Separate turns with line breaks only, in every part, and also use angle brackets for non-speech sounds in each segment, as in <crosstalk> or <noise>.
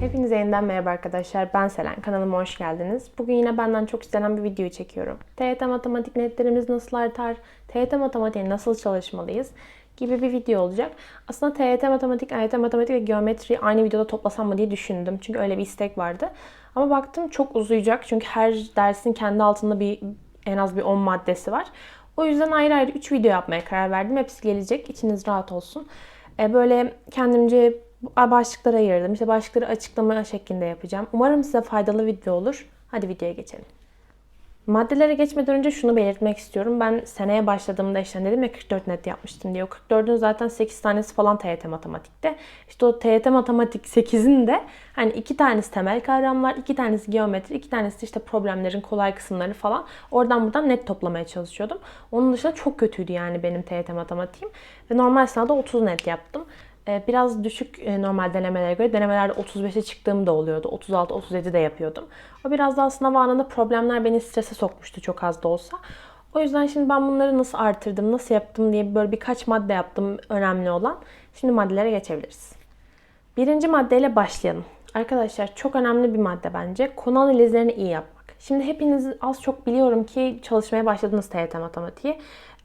Hepinize yeniden merhaba arkadaşlar. Ben Selen. Kanalıma hoş geldiniz. Bugün yine benden çok istenen bir videoyu çekiyorum. TYT matematik netlerimiz nasıl artar? TYT matematiğe nasıl çalışmalıyız? gibi bir video olacak. Aslında TYT matematik, AYT matematik ve geometri aynı videoda toplasam mı diye düşündüm. Çünkü öyle bir istek vardı. Ama baktım çok uzayacak. Çünkü her dersin kendi altında bir en az bir 10 maddesi var. O yüzden ayrı ayrı 3 video yapmaya karar verdim. Hepsi gelecek. İçiniz rahat olsun. E, böyle kendimce başlıklara ayırdım. İşte başlıkları açıklama şeklinde yapacağım. Umarım size faydalı video olur. Hadi videoya geçelim. Maddelere geçmeden önce şunu belirtmek istiyorum. Ben seneye başladığımda işte dedim ya 44 net yapmıştım diye. O 44'ün zaten 8 tanesi falan TYT matematikte. İşte o TYT matematik 8'in de hani iki tanesi temel kavramlar, iki tanesi geometri, iki tanesi işte problemlerin kolay kısımları falan. Oradan buradan net toplamaya çalışıyordum. Onun dışında çok kötüydü yani benim TYT matematiğim. Ve normal sınavda 30 net yaptım. Ee, biraz düşük e, normal denemelere göre denemelerde 35'e çıktığım da oluyordu. 36-37 de yapıyordum. O biraz daha sınav anında problemler beni strese sokmuştu çok az da olsa. O yüzden şimdi ben bunları nasıl artırdım, nasıl yaptım diye böyle birkaç madde yaptım önemli olan. Şimdi maddelere geçebiliriz. Birinci maddeyle başlayalım. Arkadaşlar çok önemli bir madde bence. Konu analizlerini iyi yapmak. Şimdi hepiniz az çok biliyorum ki çalışmaya başladınız TYT matematiği.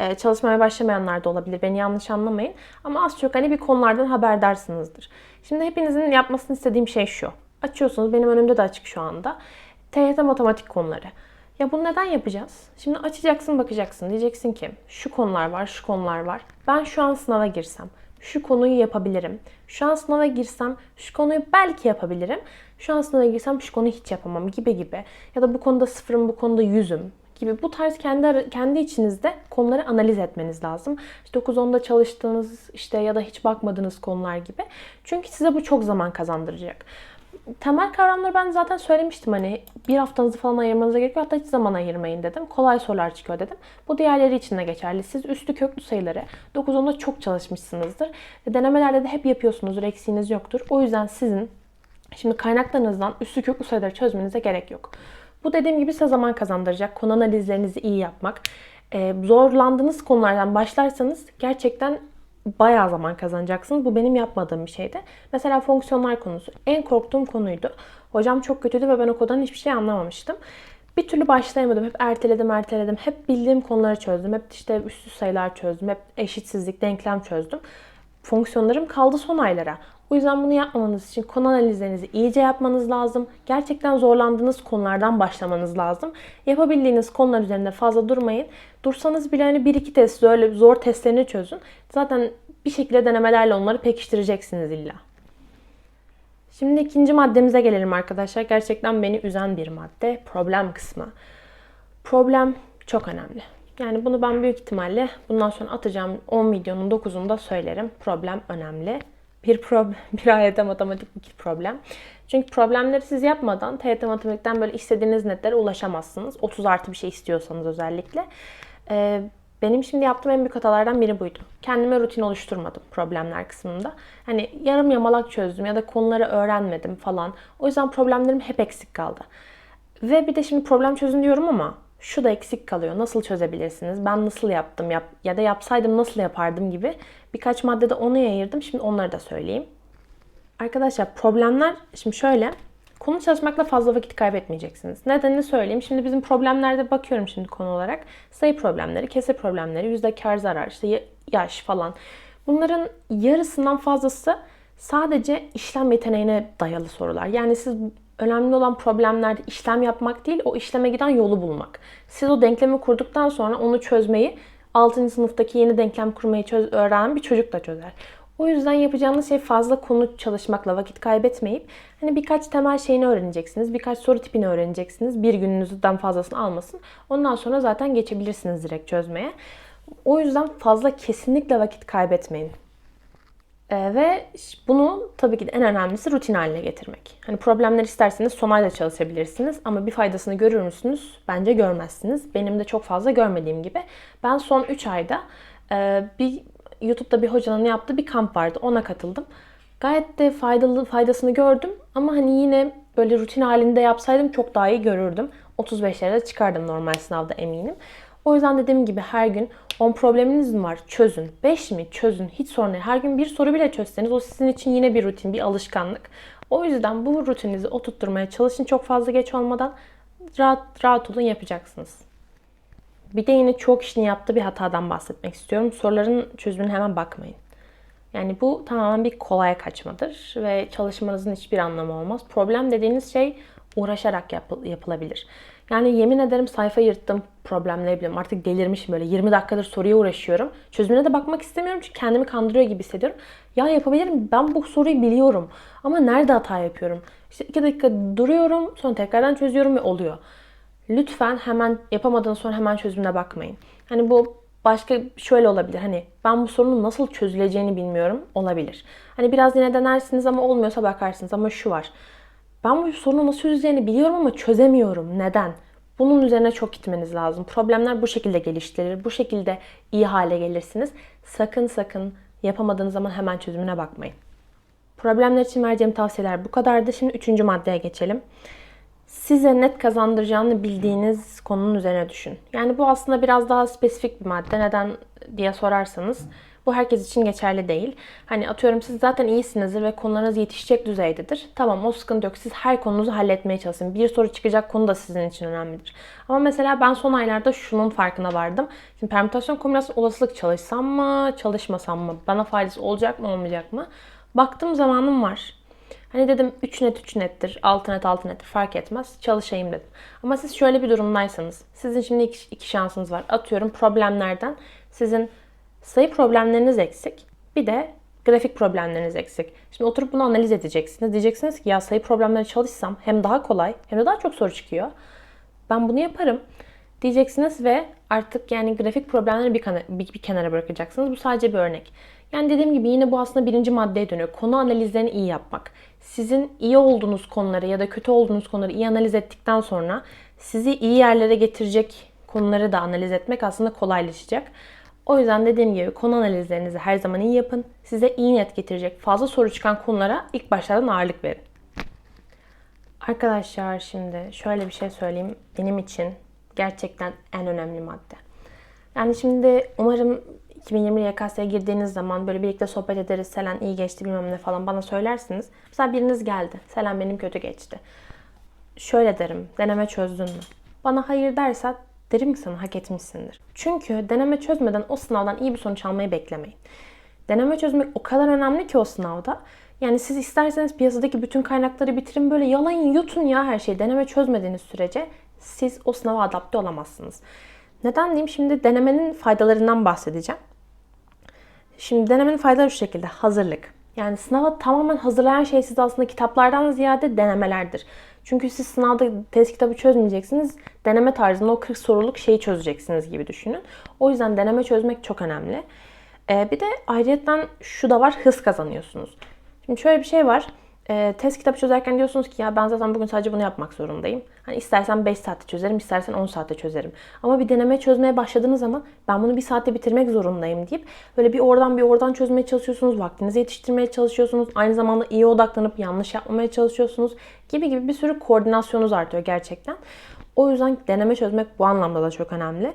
Ee, çalışmaya başlamayanlar da olabilir. Beni yanlış anlamayın. Ama az çok hani bir konulardan haberdarsınızdır. Şimdi hepinizin yapmasını istediğim şey şu. Açıyorsunuz. Benim önümde de açık şu anda. TYT matematik konuları. Ya bunu neden yapacağız? Şimdi açacaksın bakacaksın. Diyeceksin ki şu konular var, şu konular var. Ben şu an sınava girsem şu konuyu yapabilirim. Şu an sınava girsem şu konuyu belki yapabilirim. Şu an sınava girsem şu konuyu hiç yapamam gibi gibi. Ya da bu konuda sıfırım, bu konuda yüzüm gibi bu tarz kendi kendi içinizde konuları analiz etmeniz lazım. İşte 9-10'da çalıştığınız işte ya da hiç bakmadığınız konular gibi. Çünkü size bu çok zaman kazandıracak. Temel kavramları ben zaten söylemiştim hani bir haftanızı falan ayırmanıza gerek yok hatta hiç zaman ayırmayın dedim. Kolay sorular çıkıyor dedim. Bu diğerleri için de geçerli. Siz üstü köklü sayıları 9-10'da çok çalışmışsınızdır. Ve denemelerde de hep yapıyorsunuzdur. Eksiğiniz yoktur. O yüzden sizin şimdi kaynaklarınızdan üstü köklü sayıları çözmenize gerek yok. Bu dediğim gibi size zaman kazandıracak. Konu analizlerinizi iyi yapmak. Ee, zorlandığınız konulardan başlarsanız gerçekten bayağı zaman kazanacaksınız. Bu benim yapmadığım bir şeydi. Mesela fonksiyonlar konusu. En korktuğum konuydu. Hocam çok kötüydü ve ben o konudan hiçbir şey anlamamıştım. Bir türlü başlayamadım. Hep erteledim, erteledim. Hep bildiğim konuları çözdüm. Hep işte üstü sayılar çözdüm. Hep eşitsizlik, denklem çözdüm. Fonksiyonlarım kaldı son aylara. O yüzden bunu yapmamanız için konu analizlerinizi iyice yapmanız lazım. Gerçekten zorlandığınız konulardan başlamanız lazım. Yapabildiğiniz konular üzerinde fazla durmayın. Dursanız bile hani bir iki test öyle zor testlerini çözün. Zaten bir şekilde denemelerle onları pekiştireceksiniz illa. Şimdi ikinci maddemize gelelim arkadaşlar. Gerçekten beni üzen bir madde. Problem kısmı. Problem çok önemli. Yani bunu ben büyük ihtimalle bundan sonra atacağım 10 videonun 9'unda söylerim. Problem önemli. Bir problem, <laughs> bir ayette matematik bir problem. Çünkü problemleri siz yapmadan TYT matematikten böyle istediğiniz netlere ulaşamazsınız. 30 artı bir şey istiyorsanız özellikle. Ee, benim şimdi yaptığım en büyük hatalardan biri buydu. Kendime rutin oluşturmadım problemler kısmında. Hani yarım yamalak çözdüm ya da konuları öğrenmedim falan. O yüzden problemlerim hep eksik kaldı. Ve bir de şimdi problem çözün diyorum ama şu da eksik kalıyor. Nasıl çözebilirsiniz? Ben nasıl yaptım yap ya da yapsaydım nasıl yapardım gibi birkaç maddede onu yayırdım. Şimdi onları da söyleyeyim. Arkadaşlar problemler şimdi şöyle konu çalışmakla fazla vakit kaybetmeyeceksiniz. Nedenini söyleyeyim. Şimdi bizim problemlerde bakıyorum şimdi konu olarak. Sayı problemleri, kesir problemleri, yüzde kar zarar, işte yaş falan. Bunların yarısından fazlası sadece işlem yeteneğine dayalı sorular. Yani siz önemli olan problemlerde işlem yapmak değil, o işleme giden yolu bulmak. Siz o denklemi kurduktan sonra onu çözmeyi 6. sınıftaki yeni denklem kurmayı çöz, öğrenen bir çocuk da çözer. O yüzden yapacağınız şey fazla konu çalışmakla vakit kaybetmeyip hani birkaç temel şeyini öğreneceksiniz. Birkaç soru tipini öğreneceksiniz. Bir gününüzden fazlasını almasın. Ondan sonra zaten geçebilirsiniz direkt çözmeye. O yüzden fazla kesinlikle vakit kaybetmeyin. Ee, ve bunu tabii ki de en önemlisi rutin haline getirmek. Hani problemler isterseniz son ayda çalışabilirsiniz ama bir faydasını görür müsünüz? Bence görmezsiniz. Benim de çok fazla görmediğim gibi. Ben son 3 ayda e, bir YouTube'da bir hocanın yaptığı bir kamp vardı. Ona katıldım. Gayet de faydalı faydasını gördüm ama hani yine böyle rutin halinde yapsaydım çok daha iyi görürdüm. 35'lere de çıkardım normal sınavda eminim. O yüzden dediğim gibi her gün 10 probleminiz mi var? Çözün. 5 mi? Çözün. Hiç sorun değil. Her gün bir soru bile çözseniz o sizin için yine bir rutin, bir alışkanlık. O yüzden bu rutininizi oturtturmaya çalışın çok fazla geç olmadan. Rahat rahat olun yapacaksınız. Bir de yine çok kişinin yaptığı bir hatadan bahsetmek istiyorum. Soruların çözümüne hemen bakmayın. Yani bu tamamen bir kolaya kaçmadır ve çalışmanızın hiçbir anlamı olmaz. Problem dediğiniz şey uğraşarak yap- yapılabilir. Yani yemin ederim sayfa yırttım problemleri biliyorum. Artık delirmişim böyle 20 dakikadır soruya uğraşıyorum. Çözümüne de bakmak istemiyorum çünkü kendimi kandırıyor gibi hissediyorum. Ya yapabilirim ben bu soruyu biliyorum ama nerede hata yapıyorum? İşte 2 dakika duruyorum sonra tekrardan çözüyorum ve oluyor. Lütfen hemen yapamadığınız sonra hemen çözümüne bakmayın. Hani bu başka şöyle olabilir. Hani ben bu sorunun nasıl çözüleceğini bilmiyorum. Olabilir. Hani biraz yine denersiniz ama olmuyorsa bakarsınız. Ama şu var. Ben bu sorunu nasıl çözeceğini biliyorum ama çözemiyorum. Neden? Bunun üzerine çok gitmeniz lazım. Problemler bu şekilde geliştirilir. Bu şekilde iyi hale gelirsiniz. Sakın sakın yapamadığınız zaman hemen çözümüne bakmayın. Problemler için vereceğim tavsiyeler bu kadardı. Şimdi üçüncü maddeye geçelim size net kazandıracağını bildiğiniz konunun üzerine düşün. Yani bu aslında biraz daha spesifik bir madde. Neden diye sorarsanız bu herkes için geçerli değil. Hani atıyorum siz zaten iyisinizdir ve konularınız yetişecek düzeydedir. Tamam o sıkıntı yok. Siz her konunuzu halletmeye çalışın. Bir soru çıkacak konu da sizin için önemlidir. Ama mesela ben son aylarda şunun farkına vardım. Şimdi permütasyon kombinasyon olasılık çalışsam mı, çalışmasam mı? Bana faydası olacak mı, olmayacak mı? Baktım zamanım var. Hani dedim 3 net 3 nettir, 6 net 6 nettir fark etmez. Çalışayım dedim. Ama siz şöyle bir durumdaysanız, sizin şimdi iki, iki şansınız var. Atıyorum problemlerden sizin sayı problemleriniz eksik. Bir de grafik problemleriniz eksik. Şimdi oturup bunu analiz edeceksiniz. Diyeceksiniz ki ya sayı problemleri çalışsam hem daha kolay hem de daha çok soru çıkıyor. Ben bunu yaparım diyeceksiniz ve artık yani grafik problemleri bir, kenara, bir, bir kenara bırakacaksınız. Bu sadece bir örnek. Yani dediğim gibi yine bu aslında birinci maddeye dönüyor. Konu analizlerini iyi yapmak. Sizin iyi olduğunuz konuları ya da kötü olduğunuz konuları iyi analiz ettikten sonra sizi iyi yerlere getirecek konuları da analiz etmek aslında kolaylaşacak. O yüzden dediğim gibi konu analizlerinizi her zaman iyi yapın. Size iyi net getirecek fazla soru çıkan konulara ilk başlardan ağırlık verin. Arkadaşlar şimdi şöyle bir şey söyleyeyim. Benim için gerçekten en önemli madde. Yani şimdi umarım 2020 YKS'ye girdiğiniz zaman böyle birlikte sohbet ederiz. Selen iyi geçti bilmem ne falan bana söylersiniz. Mesela biriniz geldi. Selen benim kötü geçti. Şöyle derim. Deneme çözdün mü? Bana hayır dersen derim ki sana hak etmişsindir. Çünkü deneme çözmeden o sınavdan iyi bir sonuç almayı beklemeyin. Deneme çözmek o kadar önemli ki o sınavda. Yani siz isterseniz piyasadaki bütün kaynakları bitirin böyle yalayın yutun ya her şeyi. Deneme çözmediğiniz sürece siz o sınava adapte olamazsınız. Neden diyeyim? Şimdi denemenin faydalarından bahsedeceğim. Şimdi denemenin faydaları şu şekilde. Hazırlık. Yani sınava tamamen hazırlayan şey siz aslında kitaplardan ziyade denemelerdir. Çünkü siz sınavda test kitabı çözmeyeceksiniz. Deneme tarzında o 40 soruluk şeyi çözeceksiniz gibi düşünün. O yüzden deneme çözmek çok önemli. Ee, bir de ayrıyetten şu da var. Hız kazanıyorsunuz. Şimdi şöyle bir şey var e, test kitabı çözerken diyorsunuz ki ya ben zaten bugün sadece bunu yapmak zorundayım. Hani istersen 5 saatte çözerim, istersen 10 saatte çözerim. Ama bir deneme çözmeye başladığınız zaman ben bunu bir saatte bitirmek zorundayım deyip böyle bir oradan bir oradan çözmeye çalışıyorsunuz. Vaktinizi yetiştirmeye çalışıyorsunuz. Aynı zamanda iyi odaklanıp yanlış yapmamaya çalışıyorsunuz. Gibi gibi bir sürü koordinasyonunuz artıyor gerçekten. O yüzden deneme çözmek bu anlamda da çok önemli.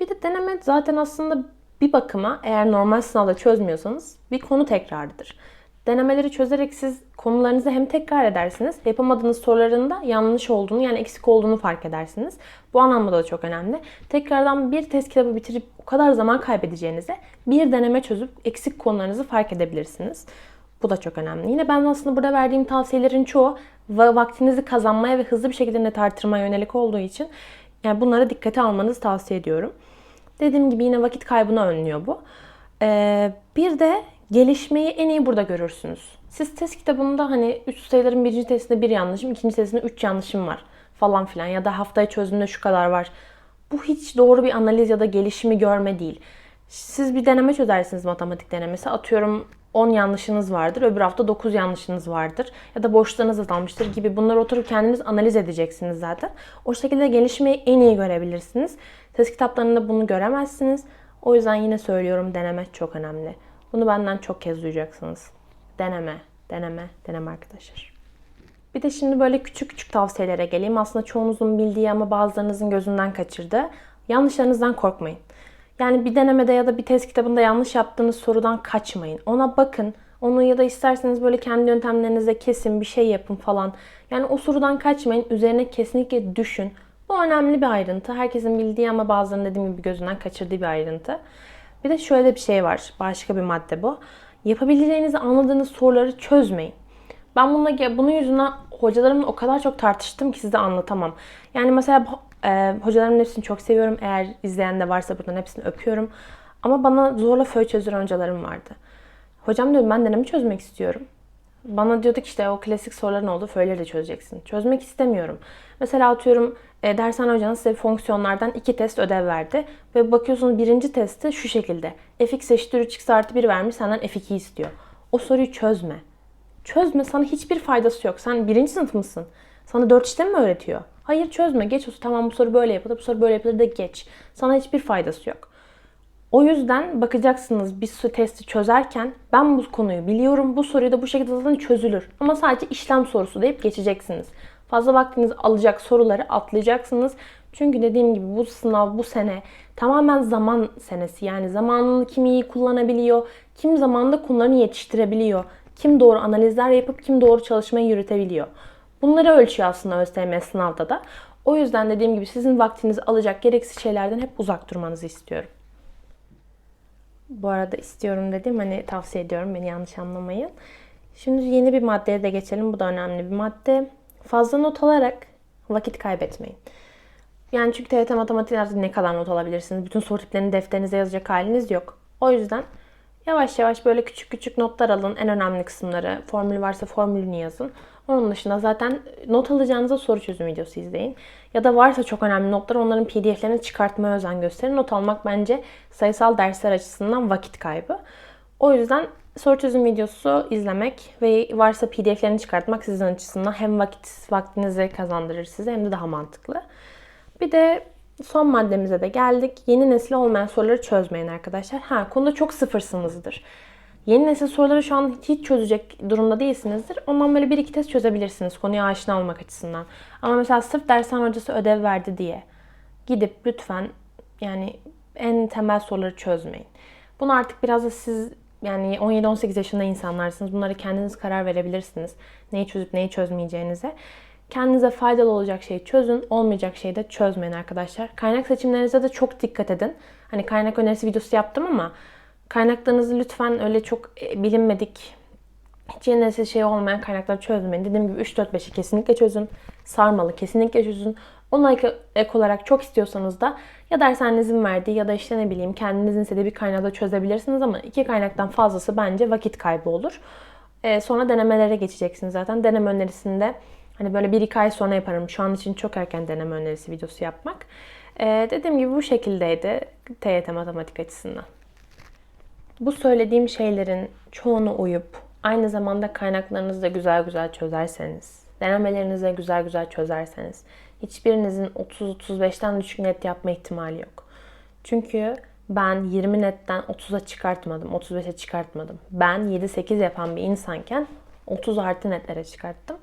Bir de deneme zaten aslında bir bakıma eğer normal sınavda çözmüyorsanız bir konu tekrarıdır. Denemeleri çözerek siz konularınızı hem tekrar edersiniz, yapamadığınız soruların da yanlış olduğunu yani eksik olduğunu fark edersiniz. Bu anlamda da çok önemli. Tekrardan bir test kitabı bitirip o kadar zaman kaybedeceğinize bir deneme çözüp eksik konularınızı fark edebilirsiniz. Bu da çok önemli. Yine ben aslında burada verdiğim tavsiyelerin çoğu vaktinizi kazanmaya ve hızlı bir şekilde net artırmaya yönelik olduğu için yani bunlara dikkate almanızı tavsiye ediyorum. Dediğim gibi yine vakit kaybını önlüyor bu. Ee, bir de gelişmeyi en iyi burada görürsünüz. Siz test kitabında hani 3 sayıların birinci testinde bir yanlışım, ikinci testinde 3 yanlışım var falan filan ya da haftaya çözdüğümde şu kadar var. Bu hiç doğru bir analiz ya da gelişimi görme değil. Siz bir deneme çözersiniz matematik denemesi. Atıyorum 10 yanlışınız vardır. Öbür hafta 9 yanlışınız vardır. Ya da boşluğunuz azalmıştır gibi bunları oturup kendiniz analiz edeceksiniz zaten. O şekilde gelişmeyi en iyi görebilirsiniz. Test kitaplarında bunu göremezsiniz. O yüzden yine söylüyorum deneme çok önemli. Bunu benden çok kez duyacaksınız. Deneme, deneme, deneme arkadaşlar. Bir de şimdi böyle küçük küçük tavsiyelere geleyim. Aslında çoğunuzun bildiği ama bazılarınızın gözünden kaçırdı. Yanlışlarınızdan korkmayın. Yani bir denemede ya da bir test kitabında yanlış yaptığınız sorudan kaçmayın. Ona bakın. Onu ya da isterseniz böyle kendi yöntemlerinizle kesin bir şey yapın falan. Yani o sorudan kaçmayın. Üzerine kesinlikle düşün. Bu önemli bir ayrıntı. Herkesin bildiği ama bazılarının dediğim gibi gözünden kaçırdığı bir ayrıntı. Bir de şöyle bir şey var. Başka bir madde bu. Yapabileceğinizi anladığınız soruları çözmeyin. Ben bununla, bunun yüzünden hocalarımla o kadar çok tartıştım ki size anlatamam. Yani mesela e, hocalarımın hepsini çok seviyorum. Eğer izleyen de varsa buradan hepsini öpüyorum. Ama bana zorla föy çözdüren hocalarım vardı. Hocam diyordum ben denemi çözmek istiyorum. Bana diyorduk işte o klasik soruların olduğu föyleri de çözeceksin. Çözmek istemiyorum. Mesela atıyorum e, dershane hocanız size fonksiyonlardan iki test ödev verdi. Ve bakıyorsunuz birinci testi şu şekilde. fx eşittir 3x artı 1 vermiş senden f2 istiyor. O soruyu çözme. Çözme sana hiçbir faydası yok. Sen birinci sınıf mısın? Sana dört işlem mi öğretiyor? Hayır çözme. Geç o tamam bu soru böyle yapılır, bu soru böyle yapılır da geç. Sana hiçbir faydası yok. O yüzden bakacaksınız bir su testi çözerken ben bu konuyu biliyorum. Bu soruyu da bu şekilde zaten çözülür. Ama sadece işlem sorusu deyip geçeceksiniz. Fazla vaktinizi alacak soruları atlayacaksınız. Çünkü dediğim gibi bu sınav bu sene tamamen zaman senesi. Yani zamanını kim iyi kullanabiliyor, kim zamanda konularını yetiştirebiliyor, kim doğru analizler yapıp kim doğru çalışmayı yürütebiliyor. Bunları ölçüyor aslında ÖSYM sınavda da. O yüzden dediğim gibi sizin vaktinizi alacak gereksiz şeylerden hep uzak durmanızı istiyorum. Bu arada istiyorum dedim hani tavsiye ediyorum beni yanlış anlamayın. Şimdi yeni bir maddeye de geçelim. Bu da önemli bir madde. Fazla not alarak vakit kaybetmeyin. Yani çünkü TYT matematik artık ne kadar not alabilirsiniz? Bütün soru tiplerini defterinize yazacak haliniz yok. O yüzden yavaş yavaş böyle küçük küçük notlar alın. En önemli kısımları. Formül varsa formülünü yazın. Onun dışında zaten not alacağınıza soru çözüm videosu izleyin. Ya da varsa çok önemli notlar onların pdf'lerini çıkartmaya özen gösterin. Not almak bence sayısal dersler açısından vakit kaybı. O yüzden soru çözüm videosu izlemek ve varsa pdf'lerini çıkartmak sizin açısından hem vakit vaktinizi kazandırır size hem de daha mantıklı. Bir de son maddemize de geldik. Yeni nesil olmayan soruları çözmeyin arkadaşlar. Ha konuda çok sıfırsınızdır. Yeni nesil soruları şu an hiç çözecek durumda değilsinizdir. Ondan böyle bir iki test çözebilirsiniz konuya aşina olmak açısından. Ama mesela sırf dershane hocası ödev verdi diye gidip lütfen yani en temel soruları çözmeyin. Bunu artık biraz da siz yani 17-18 yaşında insanlarsınız. Bunları kendiniz karar verebilirsiniz. Neyi çözüp neyi çözmeyeceğinize. Kendinize faydalı olacak şeyi çözün, olmayacak şeyi de çözmeyin arkadaşlar. Kaynak seçimlerinize de çok dikkat edin. Hani kaynak önerisi videosu yaptım ama kaynaklarınızı lütfen öyle çok e, bilinmedik, hiç yeni şey olmayan kaynakları çözmeyin. Dediğim gibi 3-4-5'i kesinlikle çözün. Sarmalı kesinlikle çözün. Ona ek, olarak çok istiyorsanız da ya dershanenizin verdiği ya da işte ne bileyim kendinizin istediği bir kaynağı da çözebilirsiniz ama iki kaynaktan fazlası bence vakit kaybı olur. Ee, sonra denemelere geçeceksiniz zaten. Deneme önerisinde hani böyle bir iki ay sonra yaparım. Şu an için çok erken deneme önerisi videosu yapmak. Ee, dediğim gibi bu şekildeydi TYT matematik açısından. Bu söylediğim şeylerin çoğunu uyup aynı zamanda kaynaklarınızı da güzel güzel çözerseniz, denemelerinizi güzel güzel çözerseniz hiçbirinizin 30-35'ten düşük net yapma ihtimali yok. Çünkü ben 20 netten 30'a çıkartmadım, 35'e çıkartmadım. Ben 7-8 yapan bir insanken 30 artı netlere çıkarttım.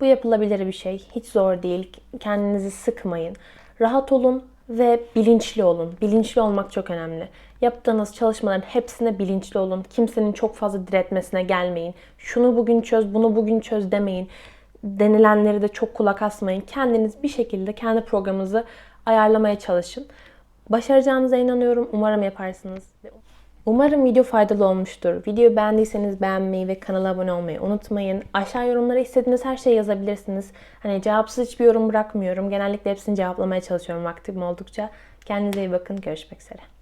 Bu yapılabilir bir şey. Hiç zor değil. Kendinizi sıkmayın. Rahat olun ve bilinçli olun. Bilinçli olmak çok önemli. Yaptığınız çalışmaların hepsine bilinçli olun. Kimsenin çok fazla diretmesine gelmeyin. Şunu bugün çöz, bunu bugün çöz demeyin. Denilenleri de çok kulak asmayın. Kendiniz bir şekilde kendi programınızı ayarlamaya çalışın. Başaracağınıza inanıyorum. Umarım yaparsınız. Umarım video faydalı olmuştur. Videoyu beğendiyseniz beğenmeyi ve kanala abone olmayı unutmayın. Aşağı yorumlara istediğiniz her şeyi yazabilirsiniz. Hani cevapsız hiçbir yorum bırakmıyorum. Genellikle hepsini cevaplamaya çalışıyorum vaktim oldukça. Kendinize iyi bakın. Görüşmek üzere.